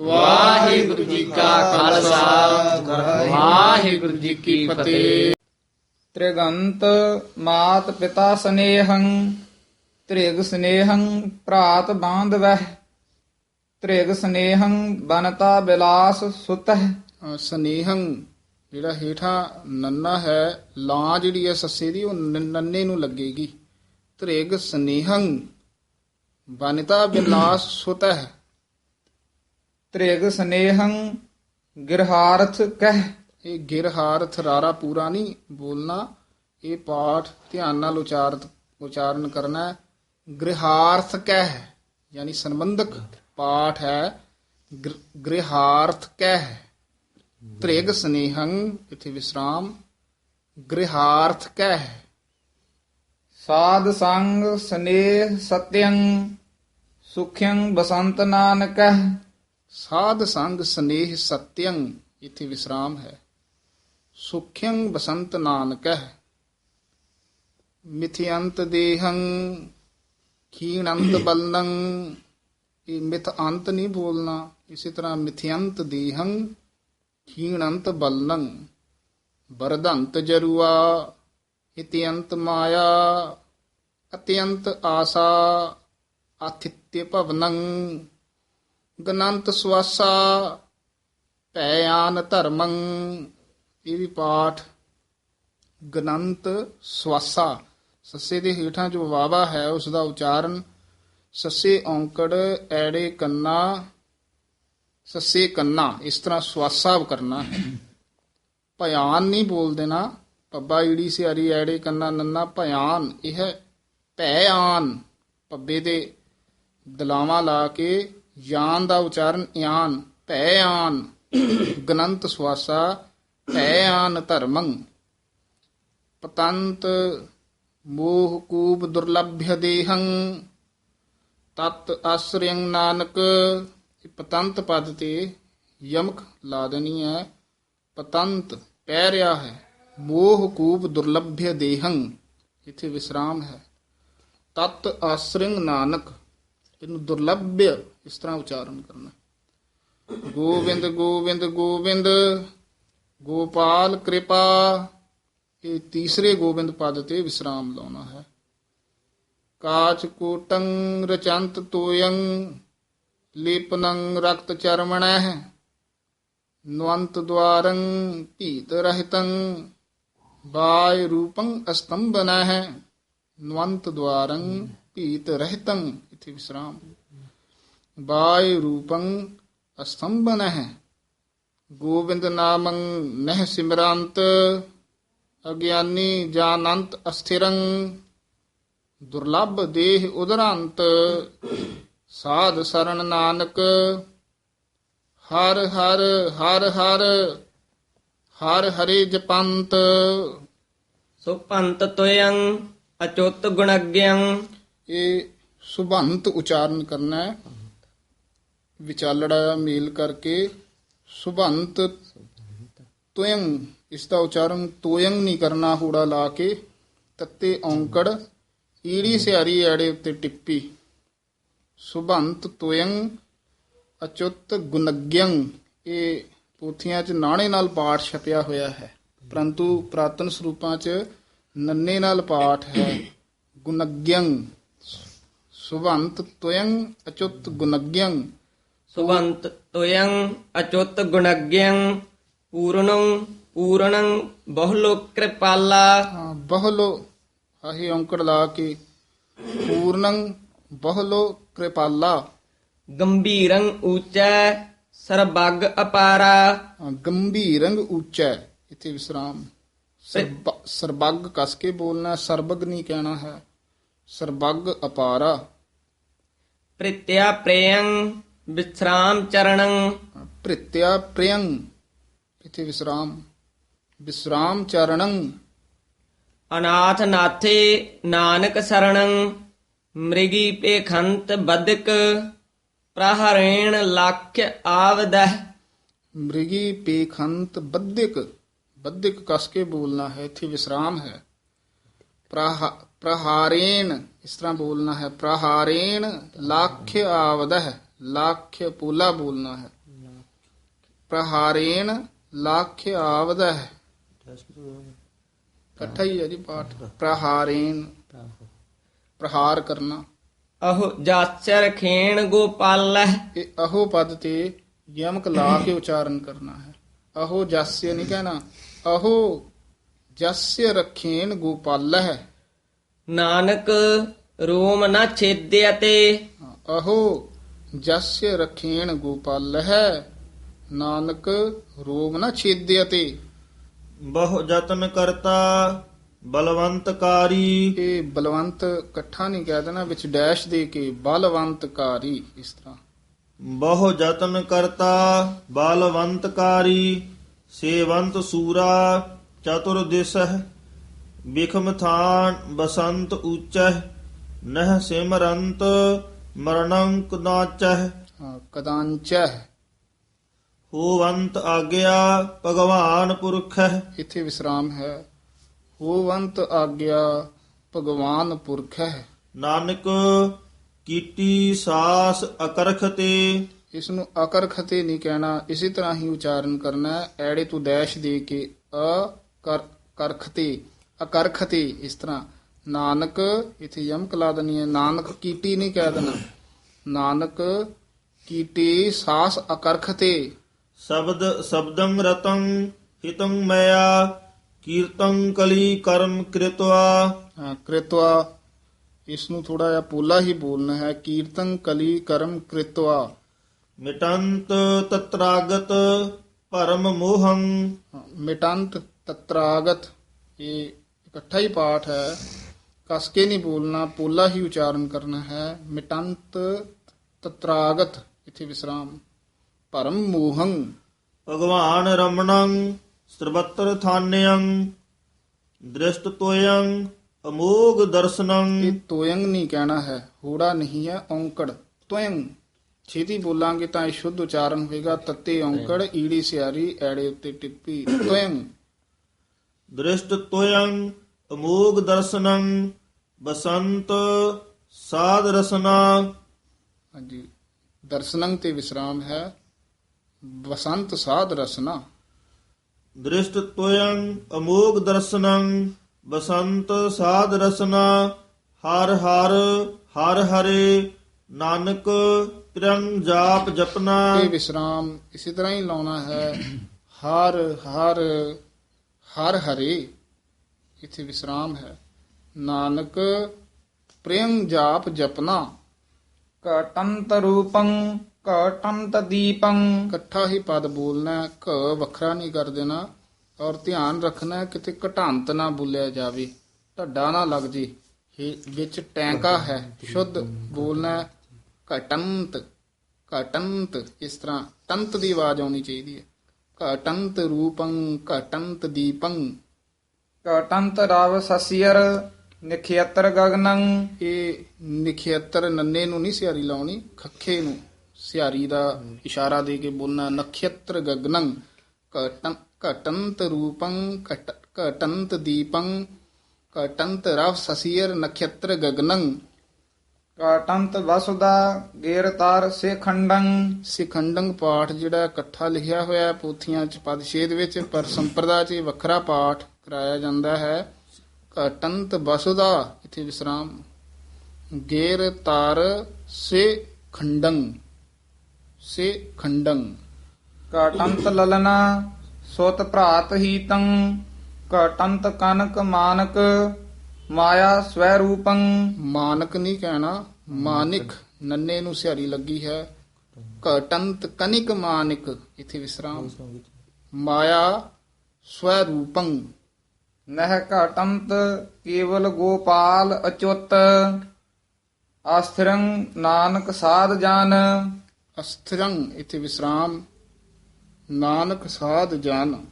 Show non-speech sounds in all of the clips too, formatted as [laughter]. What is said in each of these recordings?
ਵਾਹਿਗੁਰੂ ਜੀ ਕਾ ਖਾਲਸਾ। ਵਾਹਿਗੁਰੂ ਜੀ ਕੀ ਫਤਿਹ। ਤ੍ਰਿਗੰਤ ਮਾਤ ਪਿਤਾ ਸਨੇਹੰ ਤ੍ਰਿਗ ਸਨੇਹੰ ਭਰਾਤ ਬਾਂਧਵਹਿ ਤ੍ਰਿਗ ਸਨੇਹੰ ਬਨਤਾ ਬਿਲਾਸ ਸੁਤਹਿ। ਸਨੇਹੰ ਜਿਹੜਾ ਹੇਠਾਂ ਨੰਨਾ ਹੈ ਲਾਂ ਜਿਹੜੀ ਹੈ ਸੱਸੇ ਦੀ ਉਹ ਨੰਨੇ ਨੂੰ ਲੱਗੇਗੀ। ਤ੍ਰਿਗ ਸਨੇਹੰ ਬਨਤਾ ਬਿਲਾਸ ਸੁਤਹ। ਤ੍ਰਿਗ ਸਨੇਹੰ ਗਿਰਹਾਰਥ ਕਹਿ। ਇਹ ਗਿਰਹਾਰ ਥਰਾਰਾ ਪੂਰਾ ਨਹੀਂ ਬੋਲਣਾ ਇਹ ਪਾਠ ਧਿਆਨ ਨਾਲ ਉਚਾਰਤ ਉਚਾਰਨ ਕਰਨਾ ਹੈ। ਗ੍ਰਿਹਾਰਥ ਕਹਿ ਯਾਨੀ ਸੰਬੰਧਕ ਪਾਠ ਹੈ। ਗ੍ਰ- ਗ੍ਰਿਹਾਰਥ ਕਹਿ। ਤ੍ਰਿਗ ਸਨੇਹੰ ਇਥੇ ਵਿਸਰਾਮ। ਗ੍ਰਿਹਾਰਥ ਕਹਿ। ਸਾਧ ਸੰਗ ਸਨੇਹ ਸਤਯੰ ਸੁਖਯੰ ਬਸੰਤ ਨਾਨਕਹਿ। ਸਾਧ ਸੰਗ ਸਨੇਹ ਸਤਯੰ ਇਥੇ ਵਿਸਰਾਮ ਹੈ। ਸੁਖਯੰ ਬਸੰਤ ਨਾਨਕਹਿ ਮਿਥਿਅੰਤ ਦੇਹੰ ਖੀਣੰਤ [coughs] ਬਲਨੰ ਇਹ ਮਿਥ ਅੰਤ ਨਹੀਂ ਬੋਲਣਾ। ਇਸੇ ਤਰ੍ਹਾਂ ਮਿਥਿਅੰਤ ਦੇਹੰ ਖੀਣੰਤ ਬਲਨੰ ਬਰਦੰਤ ਜਰੂਆ ਇਤਿਅੰਤ ਮਾਇਆ ਅਤਿਅੰਤ ਆਸਾ ਆਥਿਤ੍ਯ ਭਵਨੰ। ਗਨੰਤ ਸਵਾਸਾ ਭੈਆਨ ਧਰਮੰ, ਇਹ ਵੀ ਪਾਠ ਗਨੰਤ ਸਵਾਸਾ। ਸੱਸੇ ਦੇ ਹੇਠਾਂ ਜੋ ਵਾਵਾ ਹੈ, ਉਸ ਦਾ ਉਚਾਰਨ, ਸੱਸੇ ਔਂਕੜ, ਐੜੇ ਕੰਨਾ, ਸੱਸੇ ਕੰਨਾ, ਇਸ ਤਰ੍ਹਾਂ ਸਵਾਸਾ ਕਰਨਾ ਹੈ। ਭਿਆਨ ਨਹੀਂ ਬੋਲ ਦੇਣਾ, ਪੱਬਾ ਈੜੀ ਸਿਆਰੀ, ਐੜੇ ਕੰਨਾ ਨੰਨਾ ਭਿਆਨ ਇਹ ਭੈ ਆਨ, ਪੱਬੇ ਦੇ ਦਲਾਵਾਂ ਲਾ ਕੇ ਯਾਨ ਦਾ ਉਚਾਰਨ ਯਾਨ ਭੈਆਨ ਗਨੰਤ ਸਵਾਸਾ ਭੈ ਆਨ ਧਰਮੰ। ਪਤੰਤ ਮੋਹ ਕੂਪ ਦੁਰਲਭਯ ਦੇਹੰ। ਤਤ ਆਸਰਿਯੰ ਨਾਨਕ ਪਤੰਤ ਪਦ ਤੇ ਯਮਕ ਲਾ ਦੇਣੀ ਹੈ। ਪਤੰਤ ਪੈ ਰਿਹਾ ਹੈ, ਮੋਹ ਕੂਪ ਦੁਰਲਭਯ ਦੇਹੰ। ਇਥੇ ਵਿਸਰਾਮ ਹੈ। ਤਤ ਆਸਰਿਯੰ ਨਾਨਕ, ਇਹਨੂੰ ਦੁਰਲਭਯ ਇਸ ਤਰ੍ਹਾਂ ਉਚਾਰਨ ਕਰਨਾ। ਗੋਬਿੰਦ ਗੋਬਿੰਦ ਗੋਬਿੰਦ ਗੋਪਾਲ ਕਿਰਪਾ। ਇਹ ਤੀਸਰੇ ਗੋਬਿੰਦ ਪਦ ਤੇ ਵਿਸਰਾਮ ਲਾਉਣਾ ਹੈ। ਕਾਚ ਕੋਟੰ ਰਚੰਤ ਤੋਯੰ, ਲੇਪਨੰ ਰਕਤ ਚਰਮਣੈ, ਨਵੰਤ ਦਵਾਰੰ ਭੀਤ ਰਹਿਤੰ, ਬਾਇ ਰੂਪੰ ਅਸਤੰਬਨੈ ਨਵੰਤ ਦਵਾਰੰ ਭੀਤ ਰਹਿਤੰ। ਇਥੇ ਵਿਸਰਾਮ। ਬਾਇ ਰੂਪੰ ਅਸਤੰਬਨੈ ਗੋਬਿੰਦ ਨਾਮੰ ਨਹਿ ਸਿਮਰੰਤ ਅਗਿਆਨੀ ਜਾਨੰਤ ਅਸਥਿਰੰ ਦੁਰਲਭ ਦੇਹ ਉਦਰੰਤ ਸਾਧ ਸਰਣ ਨਾਨਕ ਹਰ ਹਰ ਹਰ ਹਰ ਹਰ ਹਰੇ ਜਪੰਤ ਸੁਪੰਤ ਤੋਯੰ ਅਚੁੱਤ ਗੁਣਗਯੰ ਇਹ ਸੁਭੰਤ ਉਚਾਰਨ ਕਰਨਾ ਹੈ ਵਿਚਾਲੜਾ ਮੇਲ ਕਰਕੇ ਸੁਭੰਤ ਤੋਯੰ, ਇਸ ਦਾ ਉਚਾਰਨ ਤੋਯੰ ਨਹੀਂ ਕਰਨਾ ਹੂੜਾ ਲਾ ਕੇ ਤੱਤੇ ਔਂਕੜ, ਈੜੀ ਸਿਆਰੀ ਐੜੇ ਉੱਤੇ ਟਿੱਪੀ। ਸੁਭੰਤ ਤੋਯੰ ਅਚੁੱਤ ਗੁਣਗਯੰ ਇਹ ਪੋਥੀਆਂ 'ਚ ਨਾਣੇ ਨਾਲ ਪਾਠ ਛਪਿਆ ਹੋਇਆ ਹੈ। ਪਰੰਤੂ ਪ੍ਰਾਤਨ ਸਰੂਪਾਂ 'ਚ ਨੰਨੇ ਨਾਲ ਪਾਠ ਹੈ। ਗੁਣਗਯੰ ਸੁਭੰਤ ਤੋਯੰ ਅਚੁੱਤ ਗੁਣਗਯੰ ਸੁਵੰਤ ਤੋਯੰ ਅਚੁੱਤ ਗੁਣਗਯੰ ਪੂਰਣੰ ਪੂਰਣੰ ਬਹੁਲੋ ਕਿਰਪਾਲਾ। ਹਾਂ, ਬਹੁਲੋ ਆਹੀ ਔਂਕੜ ਲਾ ਕੇ ਪੂਰਨੰ ਬਹੁਲੋ ਕਿਰਪਾਲਾ। ਗੰਭੀਰੰ ਊਚੈ ਸਰਬੱਗ ਅਪਾਰਾ। ਹਾਂ, ਗੰਭੀਰੰਗ ਉੱਚਾ ਹੈ। ਇੱਥੇ ਵਿਸਰਾਮ। ਸਰਬ- ਸਰਬੱਗ ਕਸ ਕੇ ਬੋਲਣਾ ਹੈ, ਸਰਬਗ ਨਹੀਂ ਕਹਿਣਾ ਹੈ। ਸਰਬੱਗ ਅਪਾਰਾ। ਪ੍ਰਿਤਿਆ ਪ੍ਰੇਯੰ ਵਿਸਰਾਮ ਚਰਣੰ। ਪ੍ਰਿਤਿਆ ਪ੍ਰਿਯੰ। ਇੱਥੇ ਵਿਸਰਾਮ। ਵਿਸਰਾਮ ਚਰਣੰ। ਅਨਾਥ ਨਾਥੇ ਨਾਨਕ ਸਰਣੰ। ਮ੍ਰਿਗੀ ਪੇਖੰਤ ਬਦਕ। ਪ੍ਰਹਰੇਣ ਲਖ ਆਵਦਹ। ਮ੍ਰਿਗੀ ਪੇਖੰਤ ਬੱਧਿਕ ਬੱਧਿਕ ਕਸ ਕੇ ਬੋਲਣਾ ਹੈ ਇੱਥੇ ਵਿਸਰਾਮ ਹੈ। ਪ੍ਰਹਾ- ਪ੍ਰਹਾਰੇਣ ਇਸ ਤਰ੍ਹਾਂ ਬੋਲਣਾ ਹੈ ਪ੍ਰਹਾਰੇਣ ਲੱਖ ਆਵਦਹ। ਲੱਖ ਪੂਲਾ ਬੋਲਣਾ ਹੈ। ਪ੍ਰਹਾਰੇਣ ਲੱਖ ਆਵਦਾ ਹੈ। ਇਕੱਠਾ ਹੀ ਹੈ ਜੀ ਪਾਠ। ਪ੍ਰਹਾਰੇਣ ਪ੍ਰਹਾਰ ਕਰਨਾ। ਅਹੋ ਜਾਚਰ ਖੇਣ ਗੋਪਾਲਹਿ ਇਹ ਅਹੋ ਪਦ ਤੇ ਯਮਕ ਲਾ ਕੇ ਉਚਾਰਨ ਕਰਨਾ ਹੈ। ਅਹੋ ਜਸਯ ਨਹੀਂ ਕਹਿਣਾ। ਅਹੋ ਜਸਯ ਰਖੇਣ ਗੋਪਾਲ ਹੈ। ਨਾਨਕ ਰੋਮ ਨਾ ਛੇਦਿਆ ਤੇ ਅਹੋ ਜਸਯ ਰਖੇਣ ਗੋਪਾਲ ਹੈ ਨਾਨਕ ਰੋਮ ਨਾ ਛੇਦਿਆ ਤੇ। ਬਹੁ ਯਤਨ ਕਰਤਾ ਬਲਵੰਤਕਾਰੀ। ਇਹ ਬਲਵੰਤ ਇਕੱਠਾ ਨਹੀਂ ਕਹਿ ਦੇਣਾ ਵਿੱਚ ਡੈਸ਼ ਦੇ ਕੇ ਬਲਵੰਤਕਾਰੀ ਇਸ ਤਰ੍ਹਾਂ। ਬਹੁ ਯਤਨ ਕਰਤਾ ਬਲਵੰਤਕਾਰੀ ਸੇਵੰਤ ਸੂਰਾ ਚਤੁਰ ਦਿਸਹ ਬਿਖਮ ਥਾਨ ਬਸੰਤ ਊਚਹ ਨਹ ਸਿਮਰੰਤ ਮਰਣੰ ਕੁਨਾਚਹ ਹਾਂ, ਕਦਾਂਚੈ ਹੋਵੰਤ ਆਗਿਆ ਭਗਵਾਨ ਪੁਰਖਹ। ਇੱਥੇ ਵਿਸਰਾਮ ਹੈ। ਹੋਵੰਤ ਆਗਿਆ ਭਗਵਾਨ ਪੁਰਖ ਹੈ ਨਾਨਕ ਕੀਟੀ ਸਾਸ ਅਕਰਖ ਤੇ ਇਸ ਨੂੰ ਅਕਰ ਖਤੇ ਨਹੀਂ ਕਹਿਣਾ ਇਸੇ ਤਰ੍ਹਾਂ ਹੀ ਉਚਾਰਨ ਕਰਨਾ ਹੈ। ਐੜੇ ਤੋਂ ਡੈਸ਼ ਦੇ ਕੇ ਅ ਕਰ ਕਰਖਤੇ ਅਕਰਖਤੇ ਇਸ ਤਰ੍ਹਾਂ। ਨਾਨਕ ਇਥੇ ਯਮਕ ਲਾ ਦੇਣੀ ਹੈ ਨਾਨਕ ਕੀਟੀ ਨਹੀਂ ਕਹਿ ਦੇਣਾ ਨਾਨਕ ਕੀਟੀ ਸਾਸ ਅਕਰਖਤੇ ਸ਼ਬਦ ਸ਼ਬਦੰ ਰਤੰ ਹਿਤੰ ਮਇਆ ਕੀਰਤੰ ਕਲੀ ਕਰਮ ਕ੍ਰਿਤਵਾ ਹਾਂ, ਕ੍ਰਿਤਵਾ ਇਸ ਨੂੰ ਥੋੜਾ ਜਿਹਾ ਪੋਲਾ ਹੀ ਬੋਲਣਾ ਹੈ ਕੀਰਤਨ ਕਲੀ ਕਰਮ ਕ੍ਰਿਤਵਾ ਮਿਟੰਤ ਤਤਰਾਗਤ ਪਰਮ ਮੋਹੰ ਹਾਂ, ਮਿਟੰਤ ਤਤਰਾਗਤ ਇਹ ਇਕੱਠਾ ਹੀ ਪਾਠ ਹੈ ਕਸ ਕੇ ਨਹੀਂ ਬੋਲਣਾ ਪੋਲਾ ਹੀ ਉਚਾਰਨ ਕਰਨਾ ਹੈ। ਮਿਟੰਤ ਤਤਰਾਗਤ ਇਥੇ ਵਿਸਰਾਮ। ਪਰਮ ਮੋਹੰ। ਭਗਵਾਨ ਰਮਣੰ ਸਰਬਤਰ ਥਾਨਯੰ ਦ੍ਰਿਸ਼ਟ ਤੋਯੰ ਅਮੋਗ ਦਰਸ਼ਨੰ। ਇਹ ਤੋਯੰਗ ਨਹੀਂ ਕਹਿਣਾ ਹੈ ਹੋੜਾ ਨਹੀਂ ਹੈ ਔਂਕੜ। ਤੋਯੰਗ ਛੇਤੀ ਬੋਲਾਂਗੇ ਤਾਂ ਇਹ ਸ਼ੁੱਧ ਉਚਾਰਨ ਹੋਏਗਾ ਤੱਤੇ ਔਂਕੜ ਈੜੀ ਸਿਆਰੀ ਐੜੇ ਉੱਤੇ ਟਿੱਪੀ। [coughs] ਤੋਯੰਗ ਦ੍ਰਿਸ਼ਟ ਤੋਯੰ ਅਮੋਗ ਦਰਸ਼ਨੰ ਬਸੰਤ ਸਾਧ ਰਸਨਾ। ਹਾਂਜੀ। ਦਰਸ਼ਨੰ ਤੇ ਵਿਸਰਾਮ ਹੈ। ਬਸੰਤ ਸਾਧ ਰਸਨਾ। ਦ੍ਰਿਸ਼ਟ ਤੋਯੰ ਅਮੋਗ ਦਰਸ਼ਨੰ ਬਸੰਤ ਸਾਧ ਰਸਨਾ। ਹਰ ਹਰ ਹਰ ਹਰੇ ਨਾਨਕ ਤਿਰੰਗ ਜਾਪ ਜਪਨਾ। ਇਹ ਵਿਸਰਾਮ ਇਸੇ ਤਰ੍ਹਾਂ ਹੀ ਲਾਉਣਾ ਹੈ। ਹਰ ਹਰ ਹਰ ਹਰੇ। ਇੱਥੇ ਵਿਸਰਾਮ ਹੈ? ਨਾਨਕ ਪ੍ਰੇਮ ਜਾਪ ਜਪਨਾ। ਘਟੰਤ ਰੂਪੰ ਘਟੰਤ ਦੀਪੰ। ਇਕੱਠਾ ਹੀ ਪਦ ਬੋਲਣਾ ਘ ਵੱਖਰਾ ਨਹੀਂ ਕਰ ਦੇਣਾ। ਔਰ ਧਿਆਨ ਰੱਖਣਾ ਕਿਤੇ ਘਟਾਂਤ ਨਾ ਬੋਲਿਆ ਜਾਵੇ। ਢੱਡਾ ਨਾ ਲੱਗ ਜੇ ਵਿੱਚ ਟੈਂਕਾ ਹੈ ਸ਼ੁੱਧ ਬੋਲਣਾ ਘਟੰਤ ਘਟੰਤ। ਇਸ ਤਰ੍ਹਾਂ ਤੰਤ ਦੀ ਆਵਾਜ਼ ਆਉਣੀ ਚਾਹੀਦੀ ਹੈ। ਘਟੰਤ ਰੂਪੰ ਘਟੰਤ ਦੀਪੰ। ਘਟੰਤ ਰਵ ਸਸਿਅਰ ਨਿਖੇਤਰ ਗਗਨੰ। ਇਹ ਨਖੇਤਰ ਨੰਨੇ ਨੂੰ ਨਹੀਂ ਸਿਆਰੀ ਲਾਉਣੀ ਖੱਖੇ ਨੂੰ। ਸਿਆਰੀ ਦਾ ਇਸ਼ਾਰਾ ਦੇ ਕੇ ਬੋਲਣਾ ਨਖੇਤਰ ਗਗਨੰ। ਘਟੰ ਘਟੰਤ ਰੂਪੰ ਘਟ ਘਟੰਤ ਦੀਪੰ। ਘਟੰਤ ਰਵ ਸਸੀਰ ਨਖੇਤਰ ਗਗਨੰ। ਘਟੰਤ ਵਸੁਦਾ ਗੇਰਤਾਰ ਸੇ ਖੰਡੰ ਸਿਖੰਡੰ ਪਾਠ ਜਿਹੜਾ ਇਕੱਠਾ ਲਿਖਿਆ ਹੋਇਆ ਪੋਥੀਆਂ ਚ ਪਦਛੇਦ ਵਿੱਚ ਪਰ ਸੰਪਰਦਾ ਚ ਇਹ ਵੱਖਰਾ ਪਾਠ। ਕਰਾਇਆ ਜਾਂਦਾ ਹੈ। ਘਟੰਤ ਵਸੁਦਾ ਇਥੇ ਵਿਸਰਾਮ। ਗੇਰ ਤਾਰ ਸੇ ਖੰਡੰ ਸੇ ਖੰਡੰ। ਘਟੰਤ ਲਲਨਾ ਸੁਤ ਭਰਾਤ ਹੀਤੰ, ਘਟੰਤ ਕਨਕ ਮਾਨਕ, ਮਾਇਆ ਸਵੈ ਰੂਪੰ ਮਾਨਕ ਨਹੀਂ ਕਹਿਣਾ, ਮਾਨਿਕ, ਨੰਨੇ ਨੂੰ ਸਿਹਾਰੀ ਲੱਗੀ ਹੈ। ਘਟੰਤ ਕਨਿਕ ਮਾਨਿਕ, ਇਥੇ ਵਿਸਰਾਮ। ਮਾਇਆ ਸਵੈ ਰੂਪੰ ਨਹਿ ਘਟੰਤ ਕੇਵਲ ਗੋਪਾਲ ਅਚੁੱਤ ਆਸਥਿਰੰ ਨਾਨਕ ਸਾਧ ਜਨ। ਅਸਥਿਰੰ ਇਥੇ ਵਿਸਰਾਮ ਨਾਨਕ ਸਾਧ ਜਨ।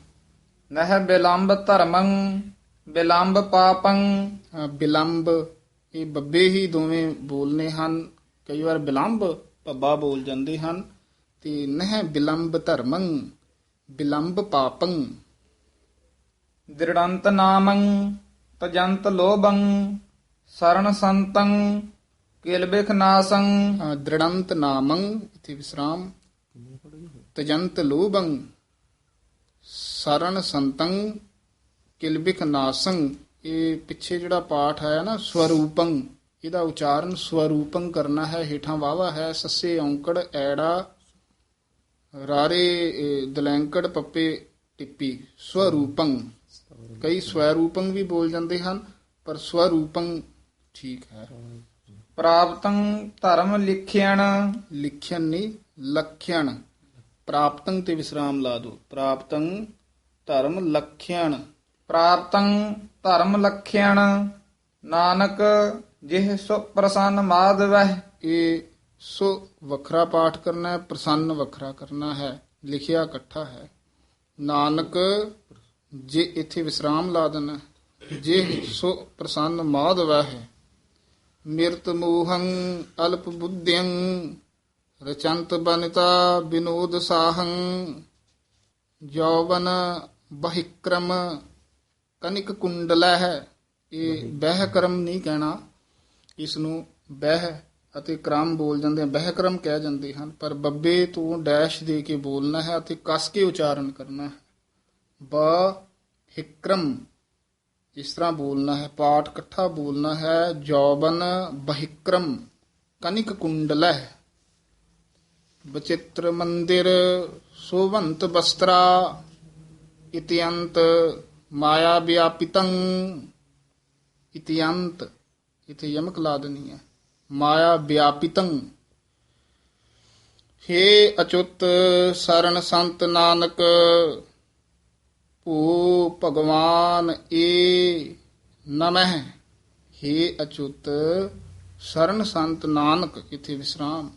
ਨਹਿ ਬਿਲੰਬ ਧਰਮੰ ਬਿਲੰਬ ਪਾਪੰ। ਬਿਲੰਬ ਇਹ ਬੱਬੇ ਹੀ ਦੋਵੇਂ ਬੋਲਨੇ ਹਨ। ਕਈ ਵਾਰ ਬਿਲੰਬ ਪੱਬਾ ਬੋਲ ਜਾਂਦੇ ਹਨ। ਤੇ ਨਹਿ ਬਿਲੰਬ ਧਰਮੰ ਬਿਲੰਬ ਪਾਪੰ। ਦ੍ਰਿੜੰਤ ਨਾਮੰ ਤਜੰਤ ਲੋਭੰ ਸਰਣ ਸੰਤੰ ਕਿਲਬਿਖ ਨਾਸੰ ਦ੍ਰਿੜੰਤ ਨਾਮੰ ਇਥੇ ਵਿਸਰਾਮ। ਤਜੰਤ ਲੋਭੰ ਸਰਨ ਸੰਤੰ ਕਿਲਬਿਕ ਨਾਸੰ ਇਹ ਪਿੱਛੇ ਜਿਹੜਾ ਪਾਠ ਆਇਆ ਨਾ, ਸਵਰੂਪੰ, ਇਹਦਾ ਉਚਾਰਨ ਸਵਰੂਪੰ ਕਰਨਾ ਹੈ, ਹੇਠਾਂ ਵਾਵਾ ਹੈ, ਸੱਸੇ ਔਂਕੜ, ਐੜਾ, ਰਾਰੇ ਦਲੈਂਕੜ, ਪੱਪੇ, ਟਿੱਪੀ, ਸਵਰੂਪੰ। ਕਈ ਸਵਰੂਪੰ ਵੀ ਬੋਲ ਜਾਂਦੇ ਹਨ ਪਰ ਸਵਰੂਪੰ ਠੀਕ ਹੈ। ਪ੍ਰਾਪਤੰ ਧਰਮ ਲਿਖਿਆਣ ਲਿਖਿਅਨ ਨਹੀਂ ਲਖਿਅਨ ਪ੍ਰਾਪਤੰ ਤੇ ਵਿਸਰਾਮ ਲਾ ਦੋ ਪ੍ਰਾਪਤੰ ਧਰਮ ਲਖਿਅਨ ਪ੍ਰਾਪਤੰ ਧਰਮ ਲਖਿਆਣ ਨਾਨਕ ਜਿਹ ਸੋ ਪ੍ਰਸੰਨ ਮਾਧਵਹਿ। ਇਹ ਸੋ ਵੱਖਰਾ ਪਾਠ ਕਰਨਾ ਹੈ ਪ੍ਰਸੰਨ ਵੱਖਰਾ ਕਰਨਾ ਹੈ ਲਿਖਿਆ ਇਕੱਠਾ ਹੈ। ਨਾਨਕ ਜੇ ਇੱਥੇ ਵਿਸਰਾਮ ਲਾ ਦੇਣਾ ਜੇ ਸੋ ਪ੍ਰਸੰਨ ਮਾਧਵ ਹੈ ਮਿਰਤ ਮੋਹੰ ਅਲਪ ਬੁੱਧਿਯੰ ਰਚੰਤ ਬਨਤਾ ਬਿਨੋਦ ਸਾਹੰ। ਜੌਵਨ ਬਹਿਕਰਮ ਕਨਿਕ ਕੁੰਡਲਾ ਹੈ ਇਹ ਬਹਿਕਰਮ ਨਹੀਂ ਕਹਿਣਾ। ਇਸ ਨੂੰ ਬਹਿ ਅਤੇ ਕ੍ਰਮ ਬੋਲ ਜਾਂਦੇ ਹਨ ਬਹਿਕਰਮ ਕਹਿ ਜਾਂਦੇ ਹਨ, ਪਰ ਬੱਬੇ ਤੋਂ ਡੈਸ਼ ਦੇ ਕੇ ਬੋਲਣਾ ਹੈ ਅਤੇ ਕਸ ਕੇ ਉਚਾਰਨ ਕਰਨਾ ਹੈ। ਬ ਹਿਕਰਮ ਇਸ ਤਰ੍ਹਾਂ ਬੋਲਣਾ ਹੈ ਪਾਠ ਇਕੱਠਾ ਬੋਲਣਾ ਹੈ ਜੌਬਨ ਬਹਿਕਰਮ ਕਨਿਕ ਕੁੰਡਲਹ ਬਚਿੱਤਰ ਮੰਦਿਰ ਸੋਵੰਤ ਬਸਤਰਾ ਇਤਿਅੰਤ ਮਾਇਆ ਵਿਆਪਿਤੰ ਇਤਿਅੰਤ ਇਥੇ ਯਮਕ ਲਾ ਦੇਣੀ ਹੈ ਮਾਇਆ ਵਿਆਪਿਤੰ ਹੇ ਅਚੁੱਤ ਸਰਨ ਸੰਤ ਨਾਨਕ ਭੂ ਭਗਵਾਨ ਏ ਨਮਹਿ, ਹੇ ਅਚੁੱਤ ਸਰਨ ਸੰਤ ਨਾਨਕ, ਇਥੇ ਵਿਸਰਾਮ।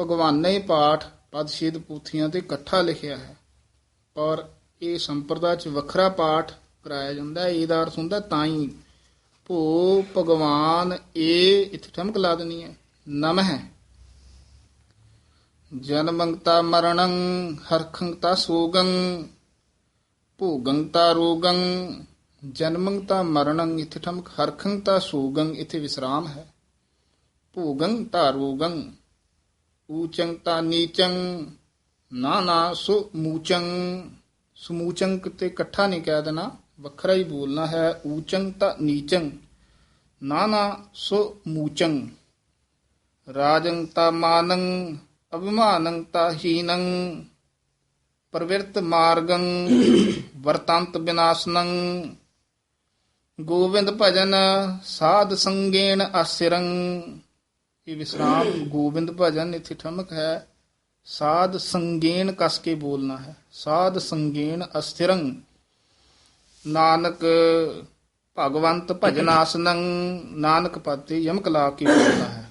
ਭਗਵਾਨੇ ਪਾਠ ਪਦਸ਼ੀਦ ਪੂਥੀਆਂ ਤੇ ਇਕੱਠਾ ਲਿਖਿਆ ਹੈ। ਪਰ ਇਹ ਸੰਪਰਦਾ ਚ ਵੱਖਰਾ ਪਾਠ ਕਰਾਇਆ ਜਾਂਦਾ ਹੈ, ਇਹਦਾ ਅਰਥ ਹੁੰਦਾ ਤਾਂ ਹੀ ਭੋ ਭਗਵਾਨ ਏ, ਇੱਥੇ ਠਮਕ ਲਾ ਦੇਣੀ ਹੈ, ਨਮਹਿ। ਜਨਮੰਗਤਾ ਮਰਣੰ ਹਰਖੰਗਤਾ ਸੋਗੰ ਭੋਗੰਤਾ ਰੋਗੰ ਜਨਮੰਤਾ ਮਰਣੰ ਇੱਥੇ ਠਮਕ ਹਰਖੰਤਾ ਸੋਗੰ, ਇੱਥੇ ਵਿਸਰਾਮ ਹੈ। ਭੋਗੰਤਾ ਰੋਗੰ, ਊਚੰ ਤਾ ਨੀਚੰ ਨਾ ਨਾ ਸੋ ਮੂਚੰ। ਸਮੂਚੰ ਤੇ ਇਕੱਠਾ ਨਹੀਂ ਕਹਿ ਦੇਣਾ, ਵੱਖਰਾ ਹੀ ਬੋਲਣਾ ਹੈ, ਊਚੰ ਤਾ ਨੀਚੰ ਨਾ ਨਾ ਸੋ ਮੂਚੰ। ਰਾਜੰ ਤਾ ਮਾਨੰ, ਅਭਿਮਾਨੰ ਤਾ ਹੀਨੰ। ਪ੍ਰਵਿਰਤ ਮਾਰਗੰ ਵਰਤੰਤ ਬਿਨਾਸਨੰ। ਗੋਵਿੰਦ ਭਜਨ ਸਾਧ ਸੰਗੇਣ ਆਸਿਰੰ। ਇਹ ਵਿਸਰਾਮ ਗੋਬਿੰਦ ਭਜਨ ਇੱਥੇ ਠਮਕ ਹੈ। ਸਾਧ ਸੰਗੇਨ ਕਸ ਕੇ ਬੋਲਣਾ ਹੈ। ਸਾਧ ਸੰਗੇਨ ਅਸਥਿਰੰ ਨਾਨਕ ਭਗਵੰਤ ਭਜਨਾਸਨੰ। ਨਾਨਕ ਪਤੀ ਯਮਕ ਲਾ ਕੇ ਬੋਲਣਾ ਹੈ।